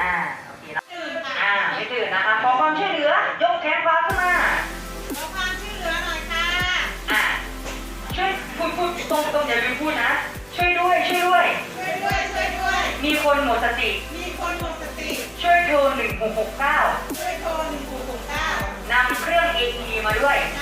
อ่าโอเคแล้วตื่นค่ะอ่าไม่ตื่นนะคะขอความช่วยเหลือยกแขนขวาขึ้นมาขอความช่วยเหลือหน่อยค่ะอ่าช่วยพูดพูดตรงตรงอย่าลืมพูดนะช่วยด้วยช่วยด้วย ช่วยด้วยช่วยด้วย มีคนหมดสติ มีคนหมดสติ ช่วยโทรหนึ่งหกหกเก้าช่วยโทรหนึ่งหกหกเก้านำเครื่อง AED มาด้วยน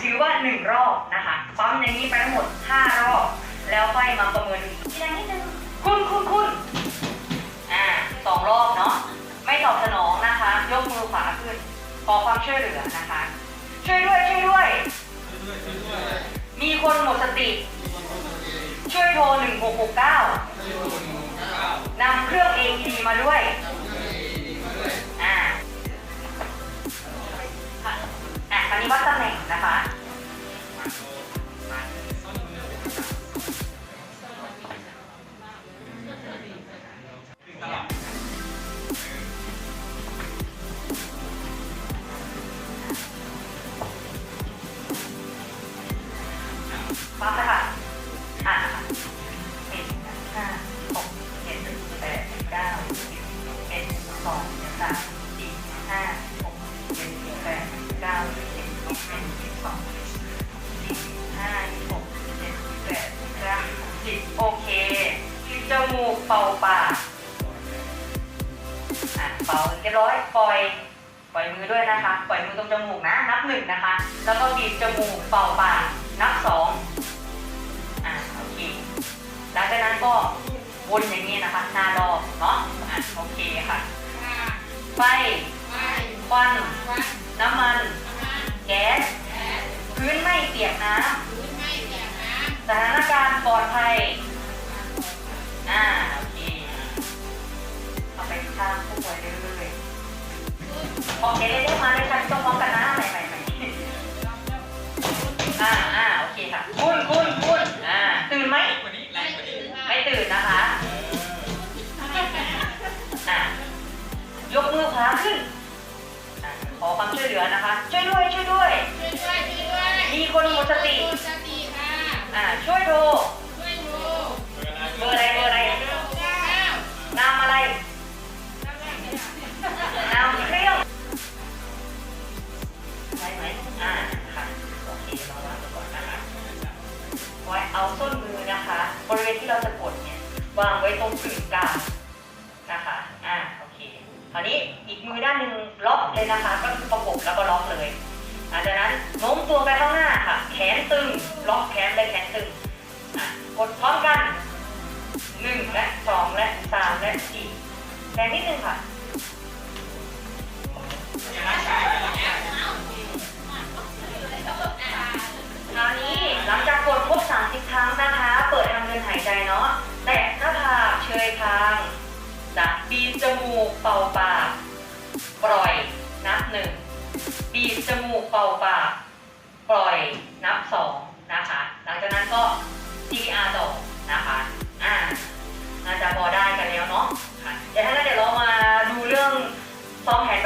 ถือว่าหนึ่งรอบนะคะปั๊มอย่างนี้ไปทั้งหมดห้ารอบ แล้วค่อยมาประเมินอีกทีละนิดนึงคุณคุณคุณอ่าสองรอบเนาะไม่ตอบสนองนะคะ ยกมือขวาขึ้นขอความช่วยเหลือนะคะ ช่วยด้วยช่วยด้วย มีคนหมดสติ ช่วยโทร 1669นำเครื่อง AED มาด้วย มูกเป่าปากอะเป่าเรียบร้อยปล่อยปล่อยมือด้วยนะคะ ปล่อยมือตรงจมูกนะ นับหนึ่งนะคะ แล้วก็บีบจมูกเป่าปากนับสองอ่าโอเคหลังจากนั้นก็วนอย่างนี้นะคะหน้ารอบเนาะอะโอเคค่ะไฟควัน น้ำมัน แก๊ส พื้นไม่เปียกน้ำสถานการณ์ปลอดภัย ยกมือขวาขึ้นอะขอความช่วยเหลือนะคะ ช่วยด้วยช่วยด้วยมีคนหมดสติอ่าช่วยโทรเบอร์อะไรเบอร์อะไรนามอะไรนามเครื่องใช่ไหมอ่าค่ะโอเคเราวางไปก่อนนะคะไว้เอาส้นมือนะคะ บริเวณที่เราจะกดเนี่ยวางไว้ตรงกึ่งกลาง คราวนี้อีกมือด้านหนึ่งล็อกเลยนะคะ ก็คือประกบแล้วก็ล็อกเลยหลังจากนั้นโน้มตัวไปข้างหน้าค่ะ แขนตึง ล็อกแขนเลยแขนตึง กดพร้อมกันหนึ่งและสองและสามและสี่แรงนิดนึงค่ะ จมูกเป่าปาก ปล่อย นับหนึ่งบีบจมูกเป่าปาก ปล่อยนับสองนะคะ หลังจากนั้นก็ CPR ต่อนะคะอ่าน่าจะพอได้กันแล้วเนาะค่ะเดี๋ยวถ้างั้นเดี๋ยวเรามาดูเรื่องซ้อมแผน